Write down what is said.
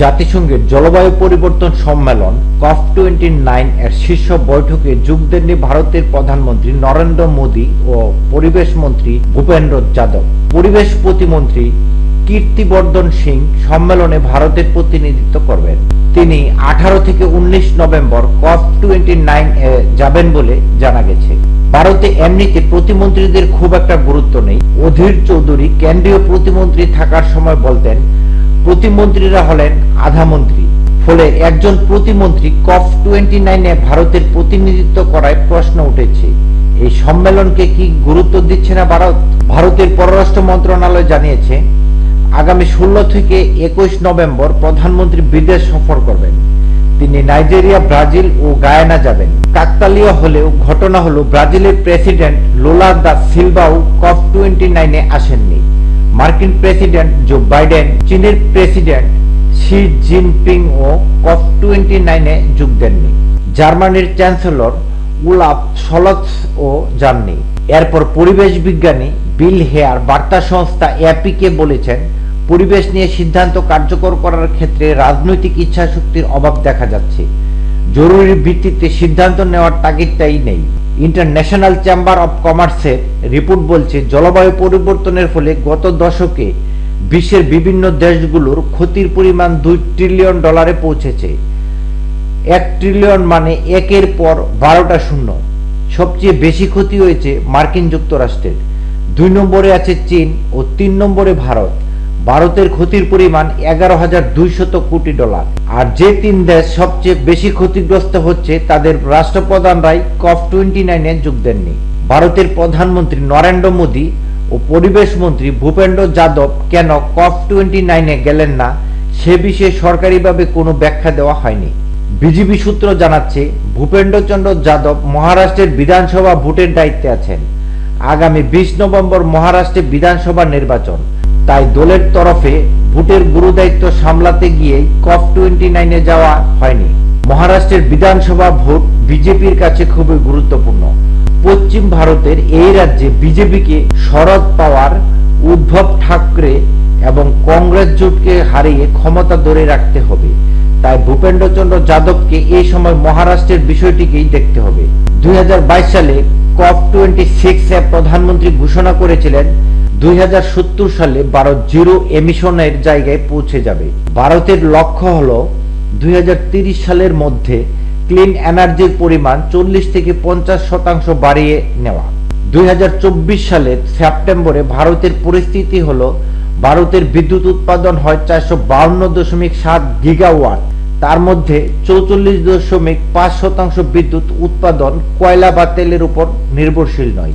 জাতিসংঘের জলবায়ু পরিবর্তন সম্মেলন কপ টোয়েন্টি নাইন এর শীর্ষ বৈঠকে যোগ দেননি ভারতের প্রধানমন্ত্রী নরেন্দ্র মোদী ও পরিবেশ মন্ত্রী ভূপেন্দ্র যাদব। পরিবেশ প্রতিমন্ত্রী কীর্তিবর্ধন সিং সম্মেলনে ভারতের প্রতিনিধিত্ব করবেন। তিনি আঠারো থেকে উনিশ নভেম্বর কপ টোয়েন্টি নাইন এ যাবেন বলে জানা গেছে। ভারতে এমনিতে প্রতিমন্ত্রীদের খুব একটা গুরুত্ব নেই। অধীর চৌধুরী কেন্দ্রীয় প্রতিমন্ত্রী থাকার সময় বলতেন, প্রতিমন্ত্রীরা হলেন আধামন্ত্রী ফলে একজন প্রতিমন্ত্রী কপ টোয়েন্টি নাইনে ভারতের প্রতিনিধিত্ব করায় প্রশ্ন উঠেছে। এই সম্মেলনকে কি গুরুত্ব দিচ্ছে না ভারত? ভারতের পররাষ্ট্র মন্ত্রণালয় জানিয়েছে, আগামী ষোলো থেকে একুশ নভেম্বর প্রধানমন্ত্রী বিদেশ সফর করবেন। তিনি নাইজেরিয়া, ব্রাজিল ও গায়ানা যাবেন। কাকতালীয় হলেও ঘটনা হলো ব্রাজিলের প্রেসিডেন্ট লোলা দা সিলভাও কপ টোয়েন্টি নাইনে আসেননি। মার্কিন প্রেসিডেন্ট জো বাইডেন, চীনের প্রেসিডেন্ট শি জিনপিং ও কপ টোয়েন্টি নাইনে যোগ দেননি। জার্মানির চ্যান্সেলর উলাফ সলৎস ও যাননি এরপর পরিবেশ বিজ্ঞানী বিল হেয়ার বার্তা সংস্থা অ্যাপিকে বলেছেন, পরিবেশ নিয়ে সিদ্ধান্ত কার্যকর করার ক্ষেত্রে রাজনৈতিক ইচ্ছাশক্তির অভাব দেখা যাচ্ছে। জরুরি ভিত্তিতে সিদ্ধান্ত নেওয়ার তাগিদটাই নেই। ইন্টারন্যাশনাল চেম্বার অব কমার্সের রিপোর্ট বলছে, জলবায়ু পরিবর্তনের ফলে গত দশকে বিশ্বের বিভিন্ন দেশগুলোর ক্ষতির পরিমাণ দুই ট্রিলিয়ন ডলারে পৌঁছেছে। এক ট্রিলিয়ন মানে একের পর বারোটা শূন্য। সবচেয়ে বেশি ক্ষতি হয়েছে মার্কিন যুক্তরাষ্ট্রের। দুই নম্বরে আছে চীন ও তিন নম্বরে ভারত। ভারতের ক্ষতির পরিমাণ এগারো হাজার দুইশত কোটি ডলার। আর যে তিন দেশ সবচেয়ে বেশি ক্ষতিগ্রস্ত হচ্ছে, তাদের রাষ্ট্রপ্রধানরাই কপ টোয়েন্টি নাইনে যোগ দেননি। ভারতের প্রধানমন্ত্রী নরেন্দ্র মোদী ও পরিবেশ মন্ত্রী ভূপেন্দ্র যাদব কেন কপ টোয়েন্টি নাইনে গেলেন না? সে বিষয়ে সরকারিভাবে কোনো ব্যাখ্যা দেওয়া হয়নি। বিজেপি সূত্র জানাচ্ছে, ভূপেন্দ্রচন্দ্র যাদব মহারাষ্ট্রের বিধানসভা ভোটের দায়িত্বে আছেন। আগামী বিশ নভেম্বর মহারাষ্ট্রে বিধানসভা নির্বাচন। তাই দলের তরফে ভোটের গুরু দায়িত্ব সামলাতে গিয়ে কপ টোয়েন্টি নাইনে যাওয়া হয়নি। মহারাষ্ট্রের বিধানসভা ভোট বিজেপির কাছে খুবই গুরুত্বপূর্ণ। পশ্চিম ভারতের এই রাজ্যে বিজেপিকে শরদ পাওয়ার, উদ্ধব ঠাকরে এবং কংগ্রেস জোটকে হারিয়ে ক্ষমতা ধরে রাখতে হবে। তাই ভূপেন্দ্রচন্দ্র যাদবকে এই সময় মহারাষ্ট্রের বিষয়টিকেই দেখতে হবে। দুই হাজার বাইশ সালে কপ টোয়েন্টি সিক্স প্রধানমন্ত্রী ঘোষণা করেছিলেন, দুই হাজার সত্তর সালে ভারত জিরো এমিশনের জায়গায় পৌঁছে যাবে। ভারতের লক্ষ্য হল দুই সালের মধ্যে ক্লিন এনার্জির পরিমাণ চল্লিশ থেকে পঞ্চাশ শতাংশ বাড়িয়ে নেওয়া। দুই সালের সেপ্টেম্বরে ভারতের পরিস্থিতি হল, ভারতের বিদ্যুৎ উৎপাদন হয় চারশো বাউন্ন দশমিক সাত গিগাওয়াট। তার মধ্যে চৌচল্লিশ দশমিক পাঁচ শতাংশ বিদ্যুৎ উৎপাদন কয়লা বা তেলের উপর নির্ভরশীল নয়।